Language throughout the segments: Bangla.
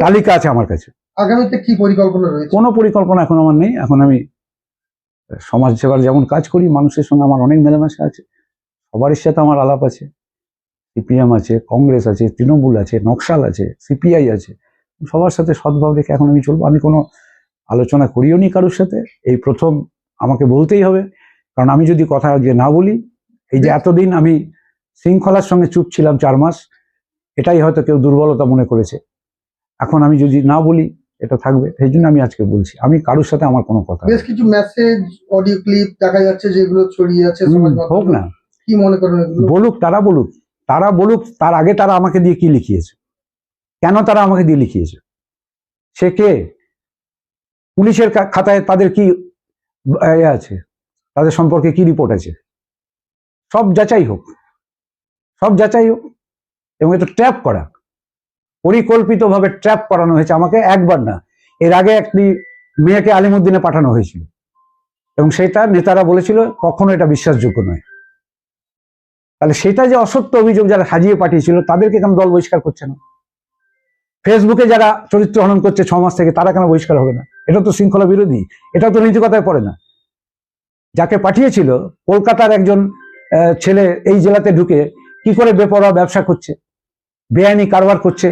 তালিকা আছে আমার কাছে। আগামীতে কি পরিকল্পনা রয়েছে? কোনো পরিকল্পনা এখন আমার নেই। এখন আমি সমাজ সেবার যেমন কাজ করি মানুষের সঙ্গে আমার অনেক মেলামেশা আছে। সবারই সাথে আমার আলাপ আছে। সিপিএম আছে কংগ্রেস আছে তৃণমূল আছে নকশাল আছে সিপিআই আছে। সবার সাথে সদ্ভাব রেখে এখন আমি চলবো। আমি কোনো আলোচনা করিও নি কারোর সাথে। এই প্রথম আমাকে বলতেই হবে। কারণ আমি যদি কথা যে না বলি এই যে এতদিন আমি শৃঙ্খলার সঙ্গে চুপ ছিলাম চার মাস এটাই হয়তো কেউ দুর্বলতা মনে করেছে। এখন আমি যদি না বলি এটা থাকবে। সেই জন্য আমি আজকে বলছি। আমি কারোর সাথে আমার কোনো কথা বেশ কিছু মেসেজ অডিও ক্লিপ দেখা যাচ্ছে যেগুলো ছড়িয়ে আছে হোক না। কি মনে করেন বলুক তারা বলুক। তারা বলুক তার আগে তারা আমাকে দিয়ে কি লিখিয়েছে? কেন তারা আমাকে দিয়ে লিখিয়েছে? সে কে? পুলিশের খাতায় তাদের কি আছে? তাদের সম্পর্কে কি রিপোর্ট আছে? সব যাচাই হোক। সব যাচাই হোক। এবং এটা ট্র্যাপ করা। পরিকল্পিতভাবে ট্র্যাপ করানো হয়েছে, আমাকে একবার না। এর আগে একটি মেয়েকে আলিমুদ্দিনে পাঠানো হয়েছিল। এবং সেটা নেতারা বলেছিল, কখনো এটা বিশ্বাসযোগ্য নয়। তাহলে সেটা যে অসত্য অভিযোগ যারা সাজিয়ে পাঠিয়েছিল, তাদেরকে কেন দল বহিষ্কার করছে না? ফেসবুকে যারা চরিত্র হনন করছে ছ মাস থেকে, তারা কেন বহিষ্কার হবে না? এটা তো শৃঙ্খলা বিরোধী এটা তো নৈতিকতায় পড়ে না। যাকে পাঠিয়েছিল, কলকাতার একজন ছেলে এই জেলাতে ঢুকে কি করে বেপরোয়া ব্যবসা করছে? বেআইনি কারবার করছে?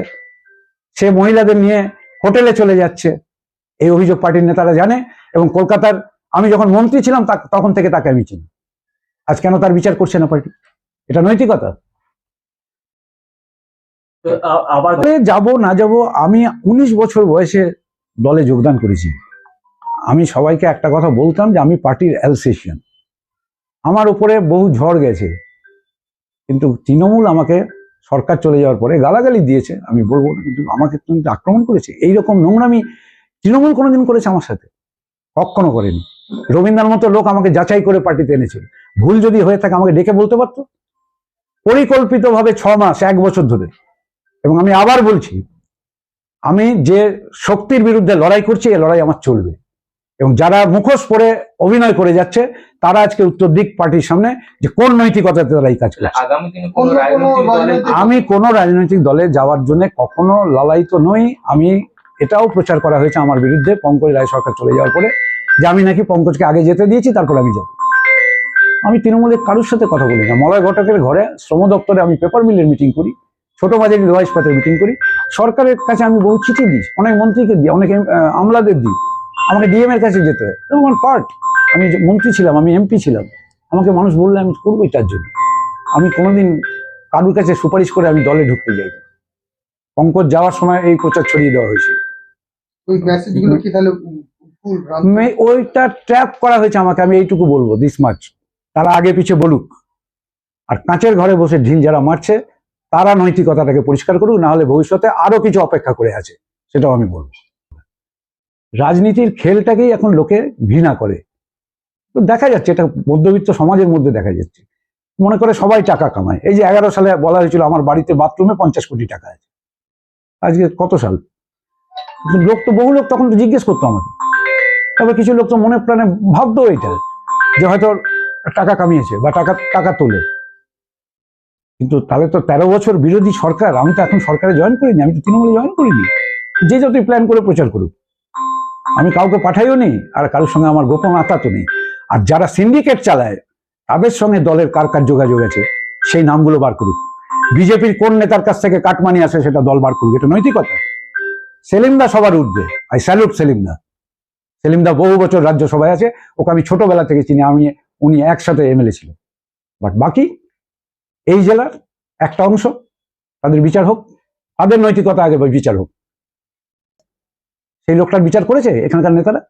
সে মহিলাদের নিয়ে হোটেলে চলে যাচ্ছে। এই অভিযোগ পার্টির নেতারা জানে এবং কলকাতার আমি যখন মন্ত্রী ছিলাম তখন থেকে তাকে আমি চিনি। আজ কেন তার বিচার করছে না পার্টি? এটা নৈতিকতা। আবার যাব না যাব আমি উনিশ বছর বয়সে দলে যোগদান করেছি। আমি সবাইকে একটা কথা বলতাম যে আমি পার্টির অ্যালসেশিয়ান। আমার উপরে বহু ঝড় গেছে। কিন্তু তৃণমূল আমাকে সরকার চলে যাওয়ার পরে গালাগালি দিয়েছে, আমি বলব কিন্তু আমাকে কিন্তু আক্রমণ করেছে। এইরকম নোংরামি তৃণমূল কোনোদিন করেছে আমার সাথে, কখনো করেনি। রবীন্দ্রনাথ মতো লোক আমাকে যাচাই করে পার্টিতে এনেছিল ভুল যদি হয়ে থাকে আমাকে ডেকে বলতে পারতো? পরিকল্পিতভাবে ছ মাস, এক বছর ধরে। এবং আমি আবার বলছি, আমি যে শক্তির বিরুদ্ধে লড়াই করছি এই লড়াই আমার চলবে। এবং যারা মুখোশ পরে অভিনয় করে যাচ্ছে তারা আজকে উত্তর দিক পার্টির সামনে যে কোন নৈতিকতাতে তারা এই কাজ করছে। আগামী কোন রাজনৈতিক দলে আমি কোনো রাজনৈতিক দলে যাওয়ার জন্য কখনো লালায়িত নই। আমি এটাও প্রচার করা হয়েছে আমার বিরুদ্ধে পঙ্কজ রায় সরকার চলে যাওয়ার পরে যে আমি নাকি পঙ্কজকে আগে যেতে দিয়েছি তারপর আমি যাব। আমি তৃণমূলের কারোর সাথে কথা বলি না। মলয় ঘটকের ঘরে শ্রম দপ্তরে আমি পেপার মিলের মিটিং করি ছোট মাঝারি লোয়া ইস্পাতের মিটিং করি। সরকারের কাছে আমি বহু চিঠি দিই অনেক মন্ত্রীকে দিই অনেক আহ, আমলাদের দিই। আমাকে ডিএম এর কাছে যেতে হয়। আমার পার্ট আমি মন্ত্রী ছিলাম আমি এমপি ছিলাম। আমাকে মানুষ বললে আমি করবোই তার জন্য। আমি কোনোদিন কারুর কাছে সুপারিশ করে আমি দলে ঢুকতে যাই পঙ্কজ যাওয়ার সময় এই প্রচার ছড়িয়ে দেওয়া হয়েছিল মে- ওইটা ট্র্যাপ করা হয়েছে আমাকে আমি এইটুকু বলব দিস মার্চ তারা আগে পিছে বলুক। আর কাঁচের ঘরে বসে ঢিল যারা মারছে তারা নৈতিকতাটাকে পরিষ্কার করুক না হলে ভবিষ্যতে আরও কিছু অপেক্ষা করে আছে সেটাও আমি বলব। রাজনীতির খেলটাকেই এখন লোকে ঘৃণা করে। তো দেখা যাচ্ছে, এটা মধ্যবিত্ত সমাজের মধ্যে দেখা যাচ্ছে। মনে করে সবাই টাকা কামায়। এই যে এগারো সালে বলা হয়েছিল, আমার বাড়িতে বাথরুমে পঞ্চাশ কোটি টাকা আছে। আজকে কত সাল? লোক তো, বহু লোক তখন জিজ্ঞেস করতো আমাকে। তবে কিছু লোক তো মনে প্রাণে ভাবতো এটা যে হয়তো টাকা কামিয়েছে বা টাকা টাকা তোলে। কিন্তু তাহলে তো তেরো বছর বিরোধী সরকার, আমি তো এখন সরকারে জয়েন করিনি, আমি তো তৃণমূলে জয়েন করিনি। যে যতই প্ল্যান করে প্রচার করুক। আমি কাউকে পাঠাইও নি, আর কারোর সঙ্গে আমার গোপন আতাতো নেই। আর যারা সিন্ডিকেট চালায়, তাদের সঙ্গে দলের কার কার যোগাযোগ আছে, সেই নামগুলো বার করুক। বিজেপির কোন নেতার কাছ থেকে কাটমানি আসে সেটা দল বার করুক, এটা নৈতিকতা। সেলিমদা সবার ঊর্ধ্বে, আই স্যালুট সেলিমদা। সেলিমদা বহু বছর রাজ্যসভায় আছে, ওকে আমি ছোটবেলা থেকে চিনি, আমি, উনি একসাথে এমএলএ ছিল। বাট বাকি, এই জেলার একটা অংশ, তাদের বিচার হোক, তাদের নৈতিকতা আগে বিচার হোক। সেই লোকটার বিচার করেছে এখানকার নেতারা?